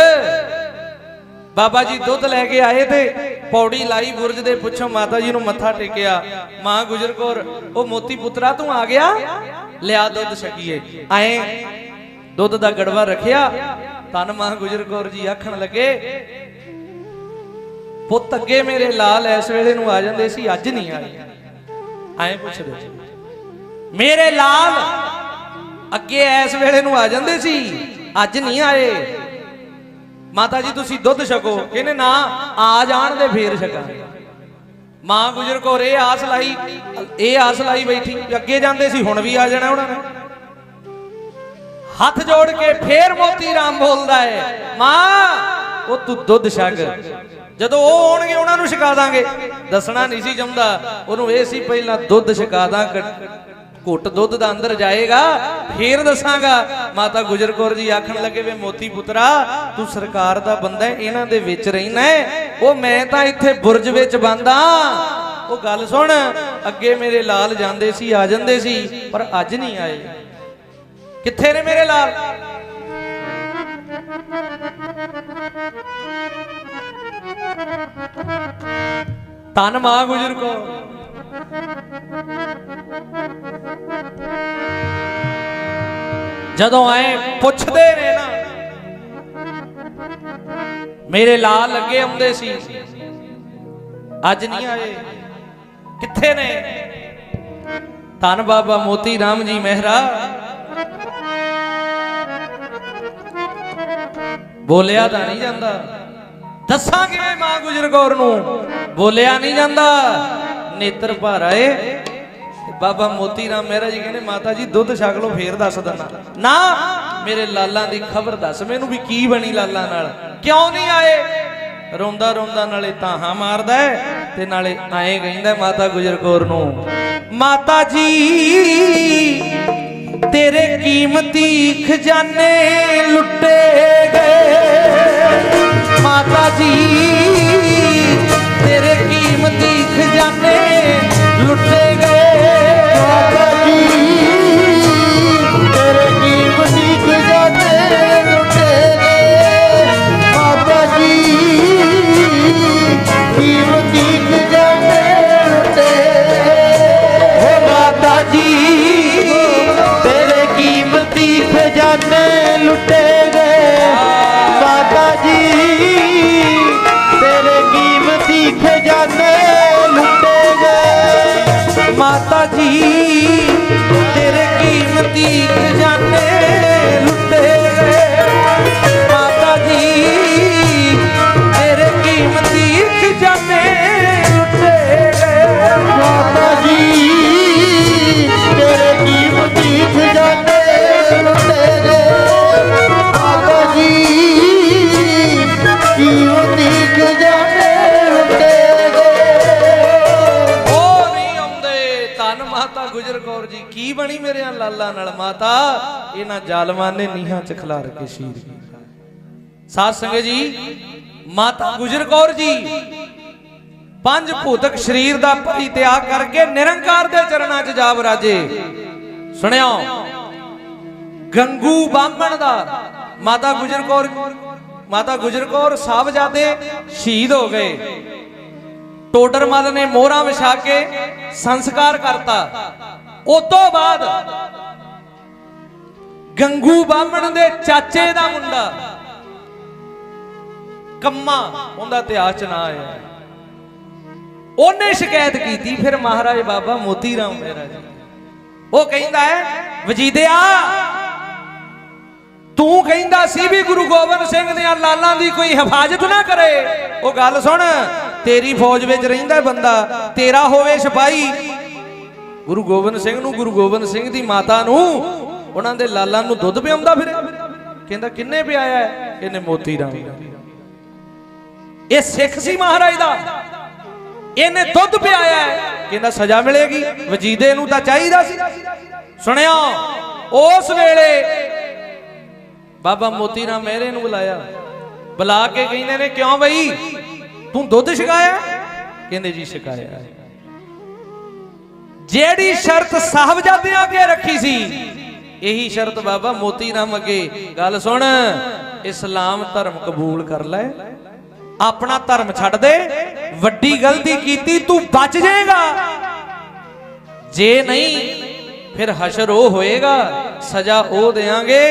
ਬਾਬਾ ਜੀ ਦੁੱਧ ਲੈ ਕੇ ਆਏ ਤੇ ਪੌੜੀ ਲਾਈ ਬੁਰਜ ਦੇ ਪੁੱਛੋ ਮਾਤਾ ਜੀ ਨੂੰ ਮੱਥਾ ਟੇਕਿਆ। ਮਾਂ ਗੁਜਰ ਕੌਰ, ਉਹ ਮੋਤੀ ਪੁੱਤਰਾ ਤੂੰ ਆ ਗਿਆ? ਲਿਆ ਦੁੱਧ ਛਕੀਏ। ਆਏ ਦੁੱਧ ਦਾ ਗੜਵਾ ਰੱਖਿਆ। ਤਨ ਮਾਂ ਗੁਜਰ ਕੌਰ ਜੀ ਆਖਣ ਲੱਗੇ, ਪੁੱਤ ਅੱਗੇ ਮੇਰੇ ਲਾਲ ਇਸ ਵੇਲੇ ਨੂੰ ਆ ਜਾਂਦੇ ਸੀ, ਅੱਜ ਨਹੀਂ ਆਏ। ਐਂ ਪੁੱਛਦੇ ਸੀ। ਮੇਰੇ ਲਾਲ। ਅੱਗੇ ਇਸ ਵੇਲੇ ਨੂੰ ਆ ਜਾਂਦੇ ਸੀ। ਅੱਜ ਨਹੀਂ ਆਏ। ਮਾਤਾ ਜੀ, ਤੁਸੀਂ ਦੁੱਧ ਛਕੋ। ਕਹਿੰਦੇ, ਨਾ, ਆ ਜਾਣ ਦੇ ਫੇਰ ਛਕਾ। ਮਾਂ ਗੁਜਰ ਕੌਰ ਇਹ ਆਸ ਲਾਈ, ਇਹ ਆਸ ਲਾਈ ਬੈਠੀ ਅੱਗੇ ਜਾਂਦੇ ਸੀ, ਹੁਣ ਵੀ ਆ ਜਾਣਾ ਉਹਨਾਂ ਨੇ। ਹੱਥ ਜੋੜ ਕੇ ਫੇਰ ਮੋਤੀ ਰਾਮ ਬੋਲਦਾ ਹੈ, ਮਾਂ, ਉਹ ਤੂੰ ਦੁੱਧ ਛਕ। ਜਦੋਂ ਉਹ ਆਉਣਗੇ, ਉਹਨਾਂ ਨੂੰ ਛਕਾ ਦਾਂਗੇ। ਦੱਸਣਾ ਨਹੀਂ ਸੀ ਚਾਹੁੰਦਾ ਉਹਨੂੰ ਇਹ ਸੀ, ਪਹਿਲਾਂ ਦੁੱਧ ਛਕਾ ਦਾਂ ਘੁੱਟ ਦੁੱਧ ਦਾ ਅੰਦਰ ਜਾਏਗਾ, ਫੇਰ ਦੱਸਾਂਗਾ। ਮਾਤਾ ਗੁਜਰ ਕੌਰ ਜੀ ਆਖਣ ਲੱਗੇ ਵੇ, ਮੋਤੀ ਪੁੱਤਰਾ, ਤੂੰ ਸਰਕਾਰ ਦਾ ਬੰਦਾ ਇਹਨਾਂ ਦੇ ਵਿੱਚ ਰਹਿਣਾ ਉਹ ਮੈਂ ਤਾਂ ਇੱਥੇ ਬੁਰਜ ਵਿੱਚ ਬੰਦਾ ਉਹ ਗੱਲ ਸੁਣ, ਅੱਗੇ ਮੇਰੇ ਲਾਲ ਜਾਂਦੇ ਸੀ, ਆ ਜਾਂਦੇ ਸੀ, ਪਰ ਅੱਜ ਨਹੀਂ ਆਏ। ਕਿੱਥੇ ਨੇ ਮੇਰੇ ਲਾਲ? ਤਨ ਮਾਂ ਗੁਜਰ ਕੋ ਜਦੋਂ ਆਏ ਪੁੱਛਦੇ ਨੇ ਨਾ, ਮੇਰੇ ਲਾਲ ਲੱਗੇ ਆਉਂਦੇ ਸੀ। ਅੱਜ ਨਹੀਂ ਆਏ। ਕਿੱਥੇ ਨੇ? ਧੰਨ ਬਾਬਾ ਮੋਤੀ ਰਾਮ ਜੀ ਮਹਿਰਾ। ਬੋਲਿਆ ਤਾਂ ਨਹੀਂ ਜਾਂਦਾ। ਦੱਸਾਂ ਕਿਵੇਂ ਮਾਂ ਗੁਜਰ ਕੌਰ ਨੂੰ? ਬੋਲਿਆ ਨਹੀਂ ਜਾਂਦਾ। ਨੇਤਰ ਭਰ ਆਏ ਬਾਬਾ ਮੋਤੀ ਰਾਮ ਮਹਿਰਾ ਜੀ ਕਹਿੰਦੇ, ਮਾਤਾ ਜੀ, ਦੁੱਧ ਛਕ ਲਓ, ਫੇਰ ਦੱਸ ਦਿੰਦਾ। ਨਾ, ਮੇਰੇ ਲਾਲਾਂ ਦੀ ਖਬਰ ਦੱਸ, ਮੈਨੂੰ ਵੀ ਕੀ ਬਣੀ ਲਾਲਾਂ ਨਾਲ? ਕਿਉਂ ਨਹੀਂ ਆਏ? ਰੋਂਦਾ ਰੋਂਦਾ ਨਾਲੇ ਤਾਹਾਂ ਮਾਰਦਾ ਤੇ ਨਾਲੇ ਆਏ ਕਹਿੰਦਾ ਮਾਤਾ ਗੁਜਰ ਕੌਰ ਨੂੰ, ਮਾਤਾ ਜੀ, ਤੇਰੇ ਕੀਮਤੀ ਖਜ਼ਾਨੇ ਲੁੱਟੇ ਗਏ। ਮਾਤਾ ਜੀ ਤੇਰੇ ਕੀਮਤੀ ਖਜ਼ਾਨੇ ਲੁੱਟੇ ਗਏ। ਕੀ ਬਣੀ ਮੇਰੇ ਲਾਲਾ ਨਾਲ ਮਾਤਾ। ਇਹਨਾਂ ਜ਼ਾਲਮਾਂ ਨੇ ਨੀਹਾਂ ਚ ਖਿਲਾਰ ਕੇ ਸ਼ਹੀਦ ਸਾਧ ਸੰਗਤ ਜੀ, ਮਾਤਾ ਗੁਜਰ ਕੌਰ ਜੀ, ਪੰਜ ਭੂਤਕ ਸਰੀਰ ਦਾ ਪਰਿਤਿਆਗ ਕਰਕੇ ਨਿਰੰਕਾਰ ਦੇ ਚਰਨਾਂ 'ਚ ਜਾ ਵਿਰਾਜੇ ਸੁਣਿਓ, ਗੰਗੂ ਬਾਹਮਣ ਦਾ ਮਾਤਾ ਗੁਜਰ ਕੌਰ, ਮਾਤਾ ਗੁਜਰ ਕੌਰ ਸਾਹਿਬਜ਼ਾਦੇ ਸ਼ਹੀਦ ਹੋ ਗਏ। ਟੋਡਰਮਲ ਨੇ ਮੋਹਰਾਂ ਵਿਛਾ ਕੇ ਸੰਸਕਾਰ ਕਰਤਾ। ਉਸ ਤੋਂ ਬਾਅਦ ਗੰਗੂ ਬਾਹਮਣ ਦੇ ਚਾਚੇ ਦਾ ਮੁੰਡਾ ਕੰਮਾ ਉਹਦਾ ਇਤਿਹਾਸ ਚ ਨਾ ਆਇਆ। ਉਹਨੇ ਸ਼ਿਕਾਇਤ ਕੀਤੀ, ਫਿਰ ਮਹਾਰਾਜ ਬਾਬਾ ਮੋਤੀ ਰਾਮ ਮੇਰਾ ਜੀ ਉਹ ਕਹਿੰਦਾ ਹੈ, ਵਜੀਦਿਆ, ਤੂੰ ਕਹਿੰਦਾ ਸੀ ਵੀ ਗੁਰੂ ਗੋਬਿੰਦ ਸਿੰਘ ਦੀਆਂ ਲਾਲਾਂ ਦੀ ਕੋਈ ਹਿਫਾਜ਼ਤ ਨਾ ਕਰੇ। ਉਹ ਗੱਲ ਸੁਣ, ਤੇਰੀ ਫੌਜ ਵਿੱਚ ਰਹਿੰਦਾ ਬੰਦਾ, ਤੇਰਾ ਹੋਵੇ ਸਿਪਾਹੀ ਗੁਰੂ ਗੋਬਿੰਦ ਸਿੰਘ ਨੂੰ, ਗੁਰੂ ਗੋਬਿੰਦ ਸਿੰਘ ਦੀ ਮਾਤਾ ਨੂੰ, ਉਹਨਾਂ ਦੇ ਲਾਲਾਂ ਨੂੰ ਦੁੱਧ ਪਿਆਉਂਦਾ ਫਿਰ ਕਹਿੰਦਾ, ਕਿੰਨੇ ਪਿਆਇਆ ਇਹਨੇ ਮੋਤੀ ਰਾਮ ਇਹ ਸਿੱਖ ਸੀ ਮਹਾਰਾਜ ਦਾ। ਇਹਨੇ ਦੁੱਧ ਪਿਆਇਆ ਕਹਿੰਦਾ, ਸਜ਼ਾ ਮਿਲੇਗੀ। ਵਜੀਦੇ ਨੂੰ ਤਾਂ ਚਾਹੀਦਾ ਸੀ। ਸੁਣਿਆ? ਉਸ ਵੇਲੇ ਬਾਬਾ ਮੋਤੀ ਰਾਮ ਮਹਿਰੇ ਨੂੰ ਬੁਲਾਇਆ। ਬੁਲਾ ਕੇ ਕਹਿੰਦੇ ਨੇ, ਕਿਉਂ ਬਈ? ਤੂੰ ਦੁੱਧ ਛਕਾਇਆ? ਕਹਿੰਦੇ ਜੀ, ਛਕਾਇਆ ਜਿਹੜੀ ਸ਼ਰਤ ਸਾਹਿਬਜ਼ਾਦਿਆਂ ਅੱਗੇ ਰੱਖੀ ਸੀ, ਇਹੀ ਸ਼ਰਤ ਬਾਬਾ ਮੋਤੀ ਰਾਮ ਅੱਗੇ। ਗੱਲ ਸੁਣ, ਇਸਲਾਮ ਧਰਮ ਕਬੂਲ ਕਰ ਲੈ, ਆਪਣਾ ਧਰਮ ਛੱਡ ਦੇ, ਵੱਡੀ ਗਲਤੀ ਕੀਤੀ, ਤੂੰ ਬਚ ਜਾਏਗਾ। ਜੇ ਨਹੀਂ, ਫਿਰ ਹਸ਼ਰ ਉਹ ਹੋਏਗਾ, ਸਜ਼ਾ ਉਹ ਦੇਾਂਗੇ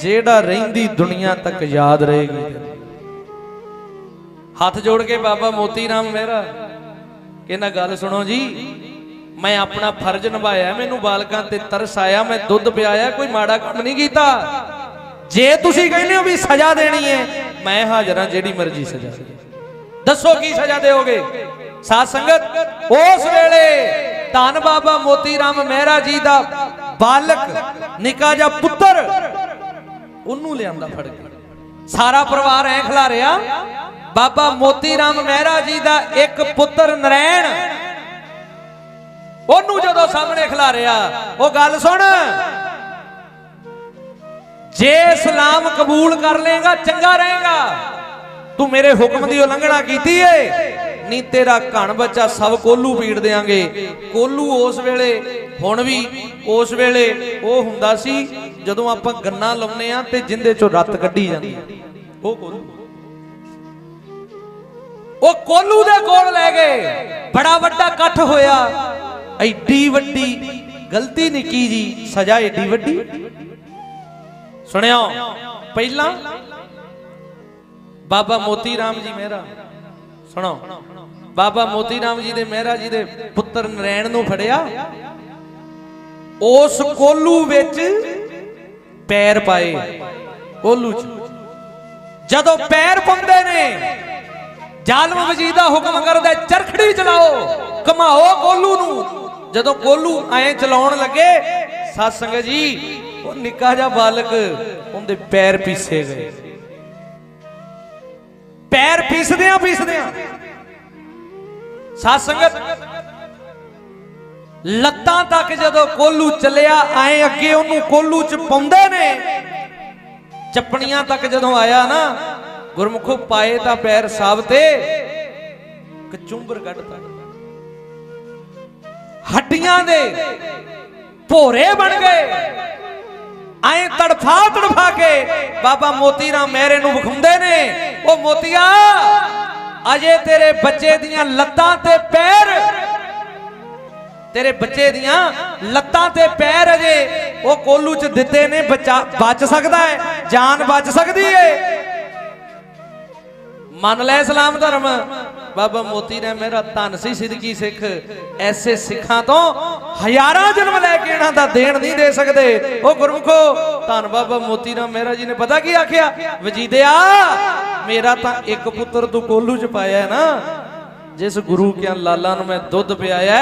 ਜਿਹੜਾ ਰਹਿੰਦੀ ਦੁਨੀਆ ਤੱਕ ਯਾਦ ਰਹੇਗੀ। ਹੱਥ ਜੋੜ ਕੇ ਬਾਬਾ ਮੋਤੀ ਰਾਮ ਮਹਿਰਾ ਕਹਿੰਦਾ, ਗੱਲ ਸੁਣੋ ਜੀ ਮੈਂ ਆਪਣਾ ਫਰਜ਼ ਨਿਭਾਇਆ, ਮੈਨੂੰ ਬਾਲਕਾਂ ਤੇ ਤਰਸ ਆਇਆ, ਮੈਂ ਦੁੱਧ ਪਿਆਇਆ, ਕੋਈ ਮਾੜਾ ਕੰਮ ਨਹੀਂ ਕੀਤਾ। ਜੇ ਤੁਸੀਂ ਕਹਿੰਦੇ ਹੋ ਵੀ ਸਜ਼ਾ ਦੇਣੀ ਹੈ, ਮੈਂ ਹਾਜ਼ਰ ਹਾਂ ਜਿਹੜੀ ਮਰਜ਼ੀ ਸਜ਼ਾ। ਦੱਸੋ ਕੀ ਸਜ਼ਾ ਦਿਓਗੇ? ਸਾਧ ਸੰਗਤ, ਉਸ ਵੇਲੇ ਧੰਨ ਬਾਬਾ ਮੋਤੀ ਰਾਮ ਮਹਿਰਾ ਜੀ ਦਾ ਬਾਲਕ, ਨਿੱਕਾ ਜਿਹਾ ਪੁੱਤਰ, ਉਹਨੂੰ ਲਿਆਂਦਾ ਫੜ ਕੇ। ਸਾਰਾ ਪਰਿਵਾਰ ਐ ਖਿਲਾਰਿਆ, ਬਾਬਾ ਮੋਤੀ ਰਾਮ ਮਹਿਰਾ ਜੀ ਦਾ ਇੱਕ ਪੁੱਤਰ ਨਰੈਣ ਉਹਨੂੰ ਜਦੋਂ ਸਾਹਮਣੇ ਖਿਲਾਰਿਆ ਉਹ ਗੱਲ ਸੁਣ। ਜੇ ਇਸਲਾਮ ਕਬੂਲ ਕਰ ਲੇਗਾ ਚੰਗਾ ਰਹੇਗਾ। ਤੂੰ ਮੇਰੇ ਹੁਕਮ ਦੀ ਉਲੰਘਣਾ ਕੀਤੀ ਏ। ਨਹੀਂ, ਤੇਰਾ ਘਣ ਬੱਚਾ ਸਭ ਕੋਲੂ ਪੀੜ ਦੇਾਂਗੇ ਕੋਲੂ ਉਸ ਵੇਲੇ, ਹੁਣ ਵੀ ਉਸ ਵੇਲੇ ਉਹ ਹੁੰਦਾ ਸੀ, ਜਦੋਂ ਆਪਾਂ ਗੰਨਾ ਲਾਉਨੇ ਆ ਤੇ ਜਿੰਦੇ ਚੋਂ ਰੱਤ ਕੱਢੀ ਜਾਂਦੀ ਉਹ ਕੋਲੂ। ਉਹ ਕੋਲੂ ਦੇ ਕੋਲ ਲੈ ਗਏ। ਬੜਾ ਵੱਡਾ ਇਕੱਠ ਹੋਇਆ। ਐਡੀ ਵੱਡੀ ਗਲਤੀ ਨਿੱਕੀ ਜੀ? ਸਜ਼ਾ ਐਡੀ ਵੱਡੀ? ਸੁਣਿਓ, ਪਹਿਲਾਂ ਬਾਬਾ ਮੋਤੀ ਰਾਮ ਜੀ ਮਹਿਰਾ ਸੁਣੋ, ਬਾਬਾ ਮੋਤੀ ਰਾਮ ਜੀ ਦੇ ਮਹਿਰਾ ਜੀ ਦੇ ਪੁੱਤਰ ਨਰੈਣ ਨੂੰ ਫੜਿਆ। ਉਸ ਕੋਲੂ ਵਿੱਚ ਪੈਰ ਪਾਏ, ਕੋਲੂ ਚ। ਜਦੋਂ ਪੈਰ ਪਾਉਂਦੇ ਨੇ, ਜ਼ਾਲਮ ਵਜੀਦ ਦਾ ਹੁਕਮ ਕਰਦਾ, ਚਰਖੜੀ ਚਲਾਓ, ਘਮਾਓ ਕੋਲੂ ਨੂੰ। ਜਦੋਂ ਕੋਲੂ ਐਂ ਚਲਾਉਣ ਲੱਗੇ, ਸਤ ਸੰਗਤ ਜੀ, ਉਹ ਨਿੱਕਾ ਜਿਹਾ ਬਾਲਕ ਉਹਦੇ ਪੈਰ ਪੀਸੇ ਗਏ। ਪੈਰ ਪੀਸਦਿਆਂ ਪੀਸਦਿਆਂ ਸਤ ਸੰਗਤ, ਲੱਤਾਂ ਤੱਕ ਜਦੋਂ ਕੋਲੂ ਚੱਲਿਆ, ਐਂ ਅੱਗੇ ਉਹਨੂੰ ਕੋਲੂ ਚ ਪਾਉਂਦੇ ਨੇ, ਚੱਪਣੀਆਂ ਤੱਕ ਜਦੋਂ ਆਇਆ ਨਾ, ਗੁਰਮੁਖੋ ਪਾਏ ਤਾਂ ਪੈਰ ਸਾਬ ਤੇ ਕਚੁੰਬਰ ਕੱਢਤਾ ਹੱਡੀਆਂ ਦੇ ਭੋਰੇ ਬਣ ਗਏ। ਐ ਤੜਫਾ ਤੜਫਾ ਕੇ ਬਾਬਾ ਮੋਤੀ ਰਾਮ ਮਹਿਰੇ ਨੂੰ ਵਿਖਾਉਂਦੇ ਨੇ। ਉਹ ਮੋਤੀਆ, ਅਜੇ ਤੇਰੇ ਬੱਚੇ ਦੀਆਂ ਲੱਤਾਂ ਤੇ ਪੈਰ ਤੇਰੇ ਬੱਚੇ ਦੀਆਂ ਲੱਤਾਂ ਤੇ ਪੈਰ ਅਜੇ ਉਹ ਕੋਲੂ ਚ ਦਿੱਤੇ ਨੇ, ਬਚਾ ਬਚ ਸਕਦਾ ਹੈ, ਜਾਨ ਬਚ ਸਕਦੀ ਹੈ ਮੰਨ ਲੈ ਇਸਲਾਮ ਧਰਮ। ਬਾਬਾ ਮੋਤੀ ਨੇ ਮੇਰਾ ਧੰਨ ਸੀ ਸਿੱਧਕੀ ਸਿੱਖ। ਐਸੇ ਸਿੱਖਾਂ ਤੋਂ ਹਜ਼ਾਰਾਂ ਜਨਮ ਲੈ ਕੇ ਇਹਨਾਂ ਦਾ ਦੇਣ ਨਹੀਂ ਦੇ ਸਕਦੇ। ਉਹ ਗੁਰਮਖੋ, ਧੰਨ ਬਾਬਾ ਮੋਤੀ ਰਾਮ ਮਹਿਰਾ ਜੀ ਨੇ ਪਤਾ ਕੀ ਆਖਿਆ? ਵਜੀਦਿਆ, ਮੇਰਾ ਤਾਂ ਇੱਕ ਪੁੱਤਰ ਤੂੰ ਕੋਲੂ ਚ ਪਾਇਆ ਹੈ ਨਾ। ਜਿਸ ਗੁਰੂ ਕੇ ਲਾਲਾਂ ਨੂੰ ਮੈਂ ਦੁੱਧ ਪਿਆਇਆ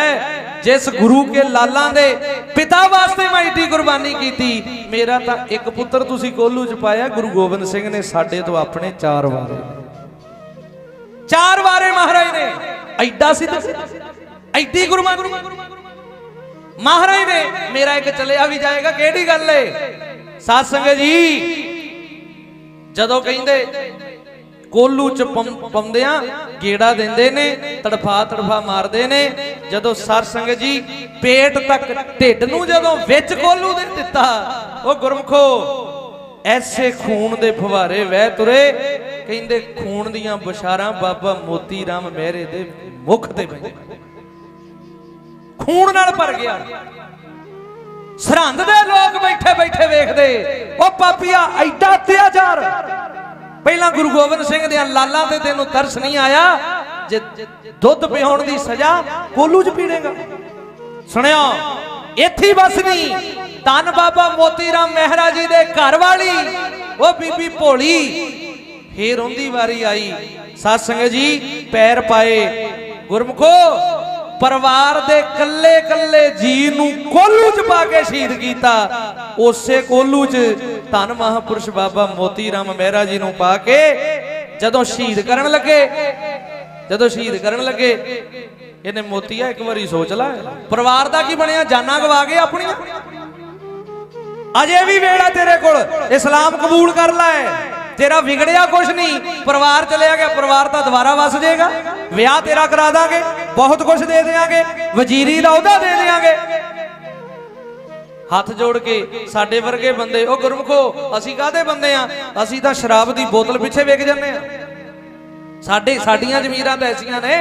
ਜਿਸ ਗੁਰੂ ਕੇ ਲਾਲਾਂ ਦੇ ਪਿਤਾ ਵਾਸਤੇ ਮੈਂ ਏਡੀ ਕੁਰਬਾਨੀ ਕੀਤੀ, ਮੇਰਾ ਤਾਂ ਇੱਕ ਪੁੱਤਰ ਤੁਸੀਂ ਕੋਲੂ ਚ ਪਾਇਆ। ਗੁਰੂ ਗੋਬਿੰਦ ਸਿੰਘ ਨੇ ਸਾਡੇ ਤੋਂ ਆਪਣੇ ਚਾਰ ਵਾਰ। ਚਾਰ ਵਾਰੇ ਮਹਾਰਾਜ ਨੇ, ਐਡਾ ਸਿੱਧ, ਐਡੀ ਗੁਰਬਾਨੀ ਮਹਾਰਾਜ ਨੇ ਮੇਰਾ ਇੱਕ ਚੱਲਿਆ ਵੀ ਜਾਏਗਾ, ਕਿਹੜੀ ਗੱਲ ਏ? ਸਾਧ ਸੰਗਤ ਜੀ, ਜਦੋਂ ਕਹਿੰਦੇ, ਕੋਲੂ ਚ ਪੰ- ਪਾਉਂਦਿਆਂ ਗੇੜਾ ਦਿੰਦੇ ਨੇ, ਤੜਫਾ ਤੜਫਾ ਮਾਰਦੇ ਨੇ, ਜਦੋਂ ਸਰ ਸੰਗਤ ਜੀ ਪੇਟ ਤੱਕ ਢਿੱਡ ਨੂੰ ਜਦੋਂ ਵਿੱਚ ਕੋਲੂ ਦੇ ਦਿੱਤਾ, ਉਹ ਗੁਰਮਖੋ, ਐਸੇ ਖੂਨ ਦੇ ਫੁਹਾਰੇ ਵਹਿ ਤੁਰੇ ਕਹਿੰਦੇ, ਖੂਨ ਦੀਆਂ ਬਸ਼ਾਰਾਂ ਬਾਬਾ ਮੋਤੀ ਰਾਮ ਮਹਿਰੇ ਦੇ ਮੁਖ ਤੇ ਪਈਆਂ ਖੂਨ ਨਾਲ ਭਰ ਗਿਆ। ਸਰਹੰਦ ਦੇ ਲੋਕ ਬੈਠੇ ਬੈਠੇ ਵੇਖਦੇ, ਉਹ ਪਾਪੀਆ ਐਡਾ ਅਤਿਆਚਾਰ। ਪਹਿਲਾਂ ਗੁਰੂ ਗੋਬਿੰਦ ਸਿੰਘ ਦੇ ਲਾਲਾਂ ਤੇ ਤੈਨੂੰ ਤਰਸ ਨਹੀਂ ਆਇਆ, ਜੇ ਦੁੱਧ ਪਿਆਉਣ ਦੀ ਸਜ਼ਾ ਕੋਲੂ ਚ ਪੀੜੇਗਾ ਸੁਣਿਓ, ਇੱਥੇ ਬਸ ਨਹੀਂ, ਧੰਨ ਬਾਬਾ ਮੋਤੀ ਰਾਮ ਮਹਿਰਾ ਜੀ ਦੇ ਘਰ ਵਾਲੀ, ਉਹ ਬੀਬੀ ਭੋਲੀ ਫੇਰ ਉਹਦੀ ਵਾਰੀ ਆਈ। ਸਾਧ ਸੰਗਤ ਜੀ, ਪੈਰ ਪਾਏ। ਗੁਰਮਖੋ, ਪਰਿਵਾਰ ਦੇ ਕੱਲੇ ਕੱਲੇ ਜੀ ਨੂੰ ਕੋਲੂ ਚ ਪਾ ਕੇ ਸ਼ਹੀਦ ਕੀਤਾ। ਉਸੇ ਕੋਲੂ ਚ ਧੰਨ ਮਹਾਪੁਰਸ਼ ਬਾਬਾ ਮੋਤੀ ਰਾਮ ਮਹਿਰਾ ਜੀ ਨੂੰ ਪਾ ਕੇ ਜਦੋਂ ਸ਼ਹੀਦ ਕਰਨ ਲੱਗੇ, ਜਦੋਂ ਸ਼ਹੀਦ ਕਰਨ ਲੱਗੇ, ਇਹਨੇ ਮੋਤੀਆ ਇੱਕ ਵਾਰੀ ਸੋਚ ਲਾ। ਪਰਿਵਾਰ ਦਾ ਕੀ ਬਣਿਆ? ਜਾਨਾਂ ਗਵਾ ਕੇ ਆਪਣੀਆਂ। ਅਜੇ ਵੀ ਵੇਲਾ ਤੇਰੇ ਕੋਲ। ਇਸਲਾਮ ਕਬੂਲ ਕਰ ਲੈ। ਤੇਰਾ ਵਿਗੜਿਆ ਕੁਛ ਨਹੀਂ। ਪਰਿਵਾਰ ਚਲਿਆ ਗਿਆ ਪਰਿਵਾਰ ਤਾਂ ਦੁਬਾਰਾ ਵਸ ਜਾਏਗਾ। ਵਿਆਹ ਤੇਰਾ ਕਰਾ ਦਾਂਗੇ, ਬਹੁਤ ਕੁਝ ਦੇ ਦੇਾਂਗੇ ਵਜ਼ੀਰੀ ਦਾ ਉਹਦਾ ਦੇ ਦੇਾਂਗੇ ਹੱਥ ਜੋੜ ਕੇ ਸਾਡੇ ਵਰਗੇ ਬੰਦੇ, ਉਹ ਗੁਰਮਖੋ, ਅਸੀਂ ਕਾਹਦੇ ਬੰਦੇ ਆ? ਅਸੀਂ ਤਾਂ ਸ਼ਰਾਬ ਦੀ ਬੋਤਲ ਪਿੱਛੇ ਵਿਕ ਜੰਨੇ ਆ। ਸਾਡੇ ਸਾਡੀਆਂ ਜ਼ਮੀਰਾਂ ਤਾਂ ਐਸੀਆਂ ਨੇ।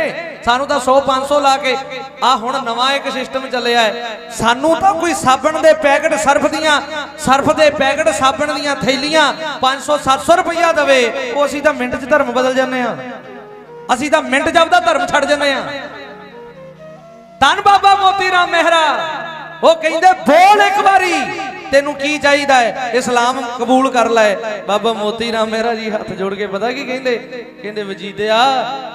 ਸਾਨੂੰ ਤਾਂ 100 500 ਲਾ ਕੇ ਆ ਹੁਣ ਨਵਾਂ ਇੱਕ ਸਿਸਟਮ ਚੱਲਿਆ ਹੈ। ਸਾਨੂੰ ਤਾਂ ਕੋਈ ਸਾਬਣ ਦੇ ਪੈਕਟ ਸਰਫ ਦੀਆਂ ਸਰਫ ਦੇ ਪੈਕਟ ਸਾਬਣ ਦੀਆਂ ਥੈਲੀਆਂ 500 700 ਰੁਪਈਆ ਦਵੇ। ਉਹ ਅਸੀਂ ਤਾਂ ਮਿੰਟ 'ਚ ਧਰਮ ਬਦਲ ਜਾਂਦੇ ਆ ਅਸੀਂ ਤਾਂ ਮਿੰਟ 'ਚ ਆਪਦਾ ਧਰਮ ਛੱਡ ਜਾਂਦੇ ਆ ਧੰਨ ਬਾਬਾ ਮੋਤੀ ਰਾਮ ਮਹਿਰਾ। ਉਹ ਕਹਿੰਦੇ, ਬੋਲ ਇੱਕ ਵਾਰੀ। ਤੈਨੂੰ ਕੀ ਚਾਹੀਦਾ ਹੈ? ਇਸਲਾਮ ਕਬੂਲ ਕਰ ਲੈ। ਬਾਬਾ ਮੋਤੀ ਰਾਮ ਮਹਿਰਾ ਜੀ ਹੱਥ ਜੋੜ ਕੇ ਪਤਾ ਕੀ ਕਹਿੰਦੇ? ਕਹਿੰਦੇ, ਵਜੀਦਿਆ,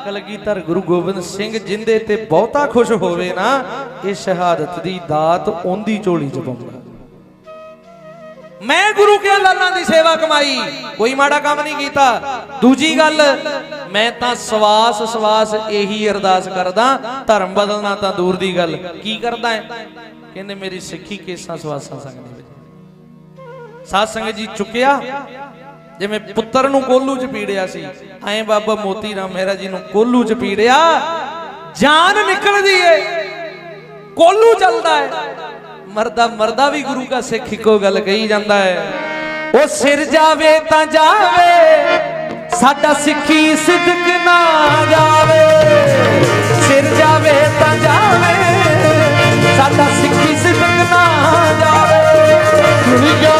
ਕਲਗੀਧਰ ਗੁਰੂ ਗੋਬਿੰਦ ਸਿੰਘ ਜਿੰਦੇ ਤੇ ਬਹੁਤਾ ਖੁਸ਼ ਹੋਵੇ ਨਾ, ਇਹ ਸ਼ਹਾਦਤ ਦੀ ਦਾਤ ਉਹਦੀ ਝੋਲੀ ਚ ਪਾਉਂਦਾ। ਮੈਂ ਗੁਰੂ ਕੇ ਲਾਲਾਂ ਦੀ ਸੇਵਾ ਕਮਾਈ, ਕੋਈ ਮਾੜਾ ਕੰਮ ਨਹੀਂ ਕੀਤਾ। ਦੂਜੀ ਗੱਲ, ਮੈਂ ਤਾਂ ਸਵਾਸ ਸਵਾਸ ਇਹੀ ਅਰਦਾਸ ਕਰਦਾ, ਧਰਮ ਬਦਲਣਾ ਤਾਂ ਦੂਰ ਦੀ ਗੱਲ। ਕੀ ਕਰਦਾ ਹੈ? ਕਹਿੰਦੇ ਮੇਰੀ ਸਿੱਖੀ ਕੇਸਾਂ ਸਵਾਸਾਂ ਸੰਗ ਦੇ ਵਿੱਚ। ਸਾਧ ਸੰਗਤ ਜੀ ਚੁੱਕਿਆ, ਜਿਵੇਂ ਪੁੱਤਰ ਨੂੰ ਕੋਲੂ ਚ ਪੀੜਿਆ ਸੀ, ਐਂ ਬਾਬਾ ਮੋਤੀ ਰਾਮ ਮਹਿਰਾ ਜੀ ਨੂੰ ਕੋਲੂ ਚ ਪੀੜਿਆ, ਜਾਨ ਨਿਕਲਦੀ ਏ ਕੋਲੂ ਚੱਲਦਾ ਹੈ ਮਰਦਾ ਮਰਦਾ ਵੀ ਗੁਰੂ ਦਾ ਸਿੱਖ ਇੱਕੋ ਗੱਲ ਕਹੀ ਜਾਂਦਾ ਹੈ ਉਹ ਸਿਰ ਜਾਵੇ ਤਾਂ ਜਾਵੇ, ਸਾਡਾ ਸਿੱਖੀ ਸਿੱਧਕ ਨਾ ਜਾਵੇ। ਸਿਰ ਜਾਵੇ ਤਾਂ ਜਾਵੇ, ਸਾਡਾ ਤੁਰ ਜਾਵੇ ਤਾਂ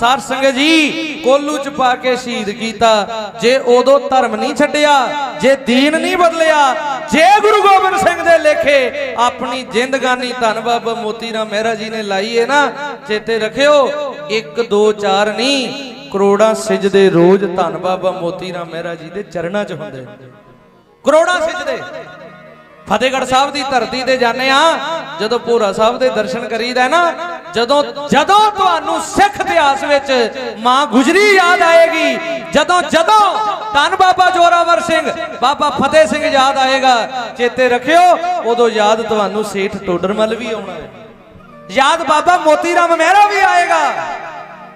ਸਾਰ ਸੰਗਤ ਜੀ, ਕੋਲੂ ਚ ਪਾ ਕੇ ਸ਼ਹੀਦ ਕੀਤਾ। ਜੇ ਉਦੋਂ ਧਰਮ ਨਹੀਂ ਛੱਡਿਆ, ਜੇ ਦੀਨ ਨਹੀਂ ਬਦਲਿਆ, ਜੇ ਗੁਰੂ ਗੋਬਿੰਦ ਸਿੰਘ ਦੇ ਲੇਖੇ ਆਪਣੀ ਜ਼ਿੰਦਗਾਨੀ ਧੰਨ ਬਾਬਾ ਮੋਤੀ ਰਾਮ ਮਹਿਰਾ ਜੀ ਨੇ ਲਾਈ ਹੈ ਨਾ, ਚੇਤੇ ਰੱਖਿਓ 1 2 4 ਨਹੀਂ ਕਰੋੜਾਂ ਸਿਜਦੇ ਰੋਜ਼ ਧੰਨ ਬਾਬਾ ਮੋਤੀ ਰਾਮ ਮਹਿਰਾ ਜੀ ਦੇ ਚਰਨਾਂ 'ਚ ਹੁੰਦੇ ਕਰੋੜਾਂ ਸਿਜਦੇ ਫਤਿਹਗੜ੍ਹ ਸਾਹਿਬ ਦੀ ਧਰਤੀ ਤੇ ਜਾਂਦੇ ਆ, ਜਦੋਂ ਭੋਰਾ ਸਾਹਿਬ ਦੇ ਦਰਸ਼ਨ ਕਰੀਦਾ ਨਾ ਜਦੋਂ ਜਦੋਂ ਤੁਹਾਨੂੰ ਸਿੱਖ ਇਤਿਹਾਸ ਵਿੱਚ ਮਾਂ ਗੁਜਰੀ ਯਾਦ ਆਏਗੀ, ਜਦੋਂ ਜਦੋਂ ਧੰਨ ਬਾਬਾ ਜੋਰਾਵਰ ਸਿੰਘ, ਬਾਬਾ ਫਤਿਹ ਸਿੰਘ ਯਾਦ ਆਏਗਾ, ਚੇਤੇ ਰੱਖਿਓ, ਉਦੋਂ ਯਾਦ ਤੁਹਾਨੂੰ ਸੇਠ ਟੋਡਰਮਲ ਵੀ ਆਉਣਾ ਹੈ। ਯਾਦ ਬਾਬਾ ਮੋਤੀ ਰਾਮ ਮਹਿਰਾ ਵੀ ਆਏਗਾ।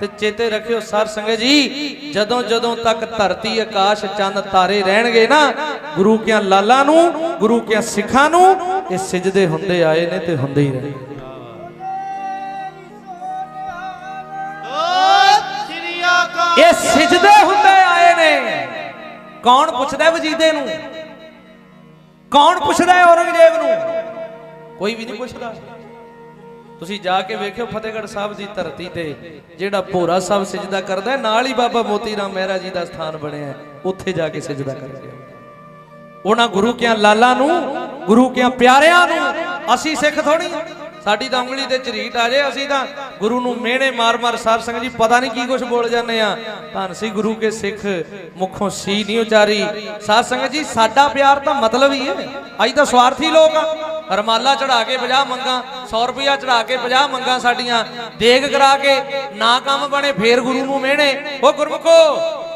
ਤੇ ਚੇਤੇ ਰੱਖਿਓ ਸਰ ਸੰਗਤ ਜੀ, ਜਦੋਂ ਜਦੋਂ ਤੱਕ ਧਰਤੀ, ਆਕਾਸ਼ ਚੰਨ ਤਾਰੇ ਰਹਿਣਗੇ ਨਾ, ਗੁਰੂ ਕਿਆਂ ਲਾਲਾਂ ਨੂੰ, ਗੁਰੂ ਕਿਆਂ ਸਿੱਖਾਂ ਨੂੰ, ਇਹ ਸਿਜਦੇ ਹੁੰਦੇ ਆਏ ਨੇ ਤੇ ਹੁੰਦੇ ਹੀ ਰਹੇ। ਇਹ ਸਿਜਦੇ ਹੁੰਦੇ ਆਏ ਨੇ। ਕੌਣ ਪੁੱਛਦਾ ਵਜੀਦੇ ਨੂੰ? ਕੌਣ ਪੁੱਛਦਾ ਹੈ ਔਰੰਗਜ਼ੇਬ ਨੂੰ? ਕੋਈ ਵੀ ਨਹੀਂ ਪੁੱਛਦਾ। ਤੁਸੀਂ ਜਾ ਕੇ ਵੇਖਿਓ ਫਤਿਹਗੜ੍ਹ ਸਾਹਿਬ ਦੀ ਧਰਤੀ ਤੇ, ਜਿਹੜਾ ਭੋਰਾ ਸਾਹਿਬ ਸਿਜਦਾ ਕਰਦਾ, ਨਾਲ ਹੀ ਬਾਬਾ ਮੋਤੀ ਰਾਮ ਮਹਿਰਾ ਜੀ ਦਾ ਸਥਾਨ ਬਣਿਆ ਉੱਥੇ ਜਾ ਕੇ ਸਿਜਦਾ ਕਰਦੇ ਉਹਨਾਂ ਗੁਰੂ ਕਿਆਂ ਲਾਲਾਂ ਨੂੰ, ਗੁਰੂ ਕਿਆਂ ਪਿਆਰਿਆਂ ਨੂੰ ਅਸੀਂ ਸਿੱਖ ਥੋੜੀ ਸਾਡੀ ਤਾਂ ਉਂਗਲੀ ਤੇ ਝਰੀਟ ਆ ਜੇ, ਅਸੀਂ ਤਾਂ ਗੁਰੂ ਨੂੰ ਮਿਹਣੇ ਮਾਰ-ਮਾਰ ਸਾਰ ਸੰਗ ਜੀ, ਪਤਾ ਨਹੀਂ ਕੀ ਕੁਝ ਬੋਲ ਜਾਂਦੇ ਆ। ਧੰਨ ਸੀ ਗੁਰੂ ਕੇ ਸਿੱਖ ਮੁਖੋਂ ਸੀ ਨਹੀਂ ਉਚਾਰੀ। ਸਾਧ ਸੰਗਤ ਜੀ, ਸਾਡਾ ਪਿਆਰ ਤਾਂ ਮਤਲਬ ਹੀ ਹੈ ਅਸੀਂ ਤਾਂ ਸਵਾਰਥੀ ਲੋਕ ਆ। ਰਮਾਲਾ ਚੜਾ ਕੇ 50 ਮੰਗਾ 100 ਰੁਪਿਆ ਚੜਾ ਕੇ 50 ਮੰਗਾ ਸਾਡੀਆਂ। ਦੇਗ ਕਰਾ ਕੇ ਨਾ ਕੰਮ ਬਣੇ, ਫੇਰ ਗੁਰੂ ਨੂੰ ਮਿਹਣੇ। ਉਹ ਗੁਰਮੁਖੋ,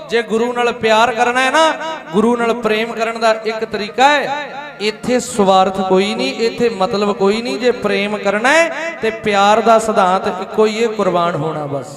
ਜੇ ਗੁਰੂ ਨਾਲ ਪਿਆਰ ਕਰਨਾ ਹੈ ਨਾ, ਗੁਰੂ ਨਾਲ ਪ੍ਰੇਮ ਕਰਨ ਦਾ ਇੱਕ ਤਰੀਕਾ ਹੈ। ਇੱਥੇ ਸਵਾਰਥ ਕੋਈ ਨਹੀਂ, ਇੱਥੇ ਮਤਲਬ ਕੋਈ ਨਹੀਂ, ਜੇ ਪ੍ਰੇਮ ਕਰਨਾ ਹੈ ਤੇ ਪਿਆਰ ਦਾ ਸਿਧਾਂਤ ਇੱਕੋ ਹੀ ਹੈ, ਕੁਰਬਾਨ ਹੋਣਾ ਬਸ।